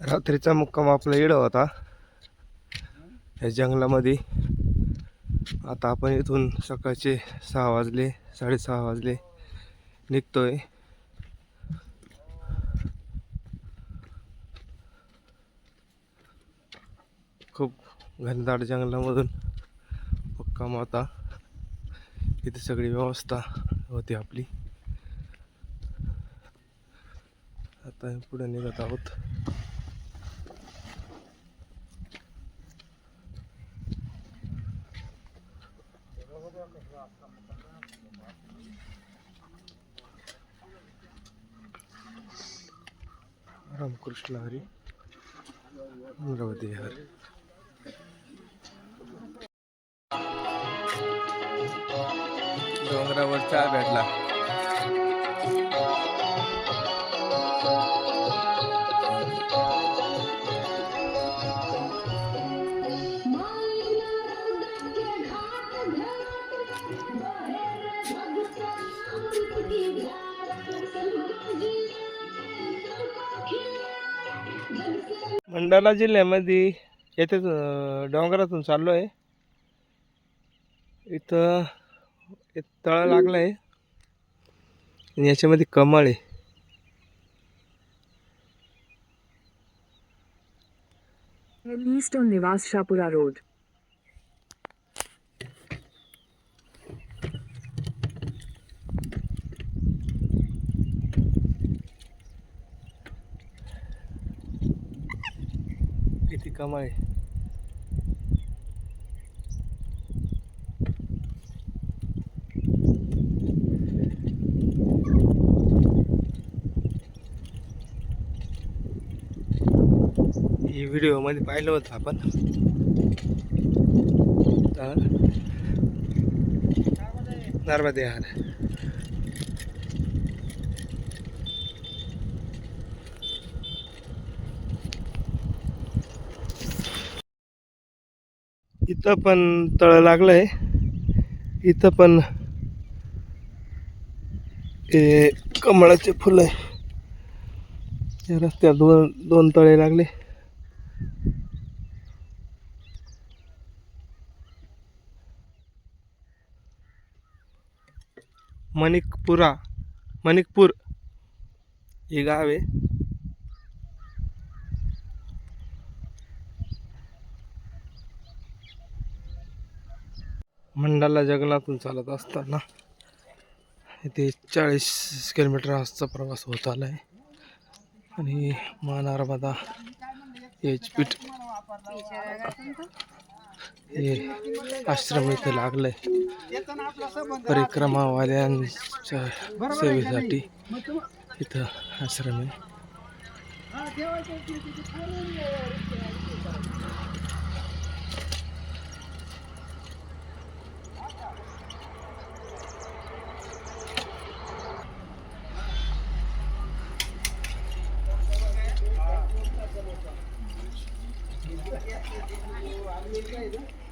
रात्रीचा मुक्काम आपला इड होता. या जंगलामध्ये आता आपण इथून सकाळचे सहा वाजले साडेसहा वाजले. निघतोय. खूप घनदाट जंगलामधून मुक्काम होता. इथे सगळी व्यवस्था होती आपली. आता पुढे निघत आहोत. रामकृष्ण हरी अमरावती हरी. डोंगरावर चहा भेटला अंडाला जिल्ह्यामध्ये येथे डोंगरातून चाललो आहे इथं एक तळ लागलं आहे आणि याच्यामध्ये कमळ आहे. निवास शापुरा रोड किती कमाल आहे. ही व्हिडिओमध्ये पाहिलं होतं आपण. तर नर्मदे हार इथं पण तळ लागलंय. इथं पण हे कमळाचे फुलं आहे. या रस्त्यात दोन दोन तळे लागले. मणिकपुरा मणिकपूर हे गाव आहे. मंडाला जंगलातून चालत असताना इथे चाळीस किलोमीटर आसचा प्रवास होत आला आहे आणि एच पीठ हे आश्रम इथे लागलंय. परिक्रमावाल्यांच्या सेवेसाठी इथं आश्रम आहे.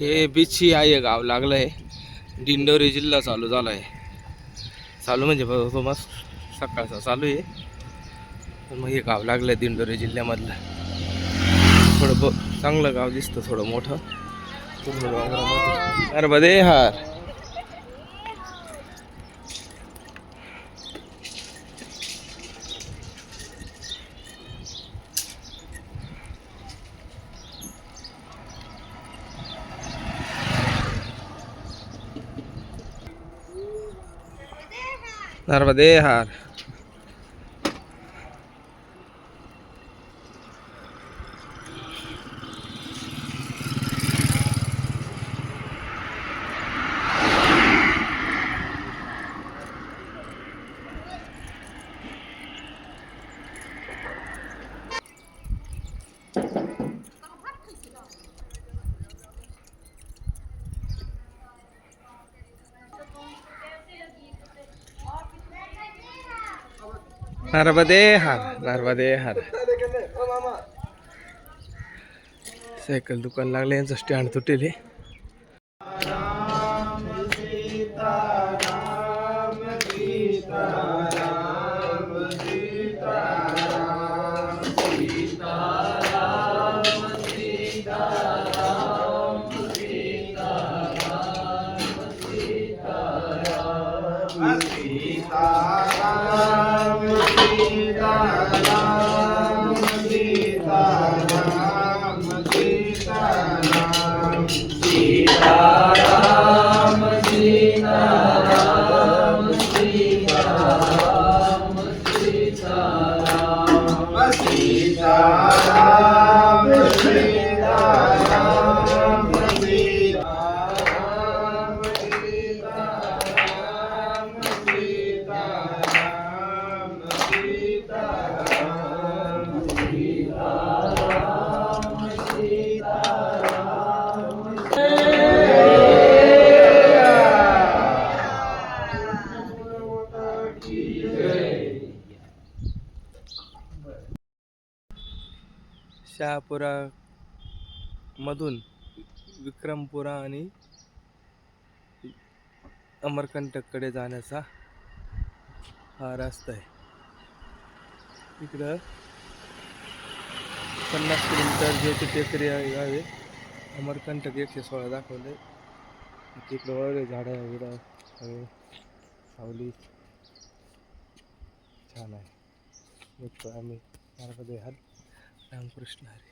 हे बिच्छी आहे गाव लागलं आहे. दिंडोरी जिल्हा चालू झाला आहे. चालू म्हणजे बघ मस्त सकाळचा चालू आहे. मग हे गाव लागलं आहे दिंडोरी जिल्ह्यामधलं. थोडं ब चांगलं गाव दिसतं थोडं मोठं. अरे बदे हार. नर्मदे हार नर्मदे हार नर्मदे हार सायकल दुकान लागले यांचं स्टँड तुटेले हे. शहापुरामधून विक्रमपुरा आणि अमरकंटककडे जाण्याचा हा रस्ता आहे. इकडं पन्नास किलोमीटर ज्योती टेकरी आहे गावे अमरकंटक एकशे सोळा दाखवले. तिकडं वगैरे झाडं वगैरे हवे सावली. छान आहे. बघतो आम्ही नर्मदे हर रामकृष्ण हरे.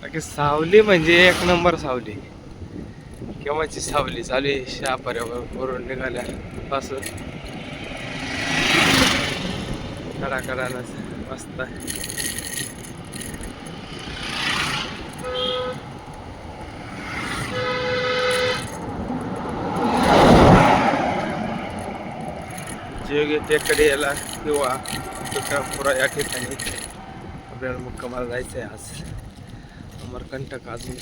बाकी सावली म्हणजे एक नंबर सावली. केव्हाची सावली? चालू आहे. शापर्यावर वरून निघाल्या. पासून कडा कडा मस्त आहे. जोगी टेकडे याला किंवा विक्रमपुरा या ठिकाणी आपल्याला मुक्कामाला जायचं आहे आज अमरकंटक अजून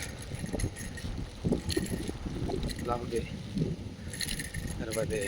लावले. दे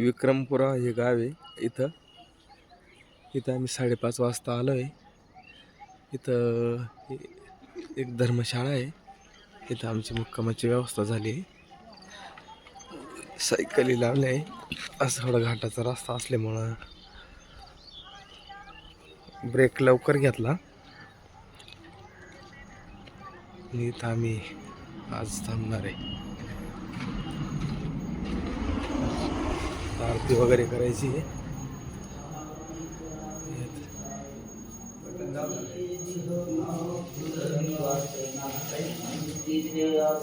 विक्रमपुरा हे गाव आहे इथं. इथं आम्ही साडेपाच वाजता आलो आहे इथं एक धर्मशाळा आहे. इथं आमची मुक्कामाची व्यवस्था झाली आहे. सायकली लावल्या आहे. असं थोडा घाटाचा रस्ता असल्यामुळं ब्रेक लवकर घेतला. आणि इथं आम्ही आज थांबणार आहे. आरती वगैरे करायची आहे. नर्मदे यार